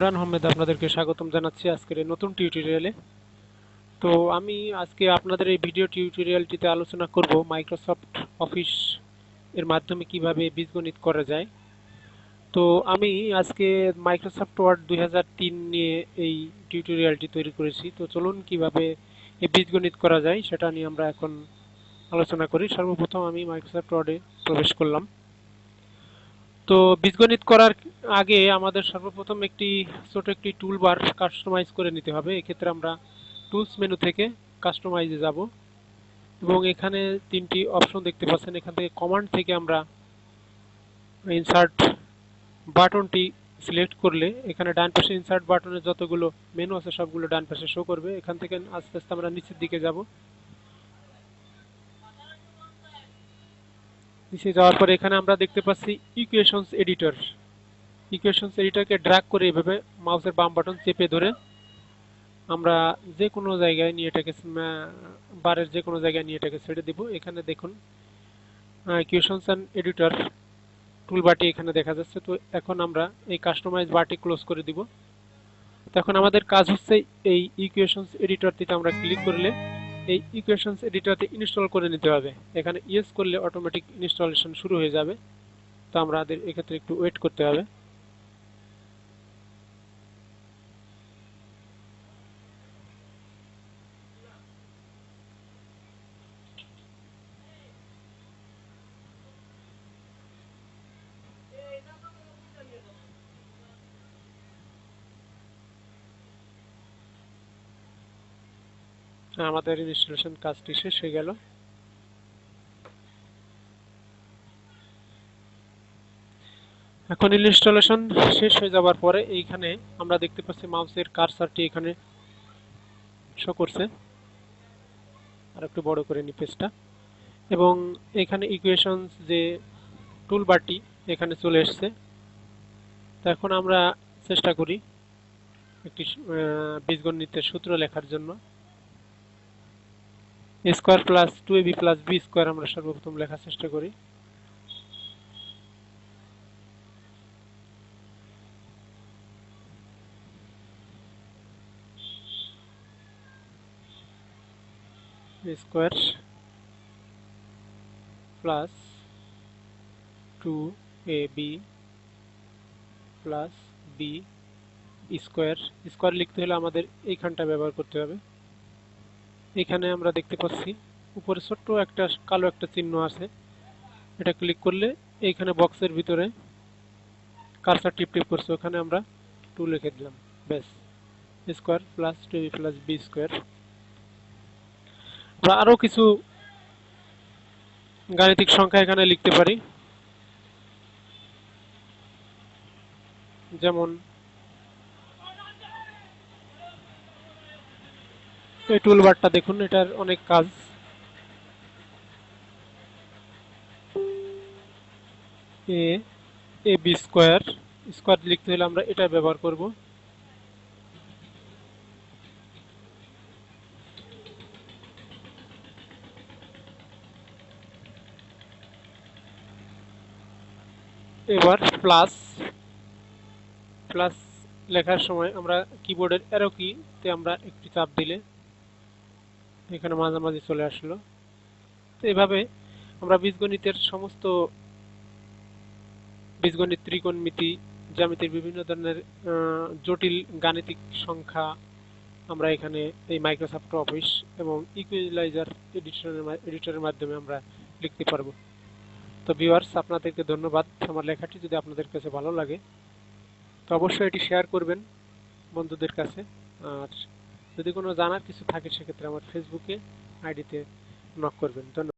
ইমরান আহমেদ আপনাদেরকে স্বাগতম জানাচ্ছি আজকের এই নতুন টিউটোরিয়ালে তো আমি আজকে আপনাদের এই ভিডিও টিউটোরিয়ালটিতে আলোচনা করব মাইক্রোসফট অফিস এর মাধ্যমে কীভাবে বীজগণিত করা যায়। তো আমি আজকে মাইক্রোসফট ওয়ার্ড দুই হাজার তিন নিয়ে এই টিউটোরিয়ালটি তৈরি করেছি। তো চলুন কীভাবে এই বীজগণিত করা যায় সেটা নিয়ে আমরা এখন আলোচনা করি। সর্বপ্রথম আমি মাইক্রোসফট ওয়ার্ডে প্রবেশ করলাম। তো বীজগণিত করার আগে আমাদের সর্বপ্রথম একটি ছোট একটি টুলবার কাস্টমাইজ করে নিতে হবে। এক্ষেত্রে আমরা টুলস মেনু থেকে কাস্টমাইজে যাব এবং এখানে তিনটি অপশন দেখতে পাচ্ছেন। এখান থেকে কমান্ড থেকে আমরা ইনসার্ট বাটনটি সিলেক্ট করলে এখানে ডান পাশে ইনসার্ট বাটনের যতগুলো মেনু আছে সবগুলো ডান পাশে শো করবে। এখান থেকে আস্তে আস্তে আমরা নিচের দিকে যাব। নিচে যাওয়ার পরে এখানে আমরা দেখতে পাচ্ছি ইকুয়েশনস এডিটর ইকুয়েশনস এডিটরকে ড্র্যাগ করে এভাবে মাউসের বাম বাটন চেপে ধরে আমরা যে কোনো জায়গায় নিয়ে এটাকে বারের যে কোনো জায়গায় নিয়ে এটাকে ছেড়ে দিব। এখানে দেখুন ইকুয়েশনস অ্যান্ড এডিটর টুলবারটি এখানে দেখা যাচ্ছে। তো এখন আমরা এই কাস্টমাইজ বারটি ক্লোজ করে দিব। তো এখন আমাদের কাজ হচ্ছে এই ইকুয়েশনস এডিটরটিতে আমরা ক্লিক করলে এই ইকুয়েশনস এডিটরটি ইনস্টল করে নিতে হবে। এখানে ইয়েস করলে অটোমেটিক ইনস্টলেশন শুরু হয়ে যাবে। তো আমাদের এক্ষেত্রে একটু ওয়েট করতে হবে। আমাদের ইনস্টলেশন কাজটি শেষ হয়ে গেল। এখন ইনস্টলেশন শেষ হয়ে যাওয়ার পরে এইখানে আমরা দেখতে পাচ্ছি মাউসের কারসারটি এখানে শো করছে। আর একটু বড় করে নি পেজটা এবং এখানে ইকুয়েশনস যে টুল টুলবারটি এখানে চলে এসছে। তো এখন আমরা চেষ্টা করি একটি বীজগণিতের সূত্র লেখার জন্য। Square plus two AB plus B square আমরা সর্বপ্রথম লেখার চেষ্টা করি। Square plus two A B plus B square square লিখতে হলে আমাদের এইখানটা ব্যবহার করতে হবে। এখানে আমরা দেখতে পাচ্ছি, উপরে ছোট্ট একটা কালো একটা চিহ্ন আছে। এটা ক্লিক করলে এইখানে বক্সের ভিতরে কারসার টিপ টিপ করছে, ওখানে আমরা টু লিখে দিলাম। ব্যাস square plus two plus B square আমরা আরও কিছু গাণিতিক সংখ্যা এখানে লিখতে পারি। যেমন এই টুলবারটা দেখুন, এটার অনেক কাজ। A A, B square. Square লিখতে হলে আমরা এটা ব্যবহার করব। এবার প্লাস প্লাস লেখার সময় আমরা কিবোর্ডের অ্যারো কিতে আমরা একটি চাপ দিলে এখানে মাঝামাঝি চলে আসলো। তো এভাবে আমরা বীজগণিতের সমস্ত বীজগণিত ত্রিকোণমিতি জ্যামিতির বিভিন্ন ধরনের জটিল গাণিতিক সংখ্যা আমরা এখানে এই মাইক্রোসফট অফিস এবং ইকুইলাইজার এডিটরের এডিটরের মাধ্যমে আমরা লিখতে পারব। তো ভিউয়ার্স আপনাদেরকে ধন্যবাদ। আমার লেখাটি যদি আপনাদের কাছে ভালো লাগে, তো অবশ্যই এটি শেয়ার করবেন বন্ধুদের কাছে। আর যদি কোনো জানার কিছু থাকে সেক্ষেত্রে আমার ফেসবুকে আইডিতে নক করবেন। ধন্যবাদ।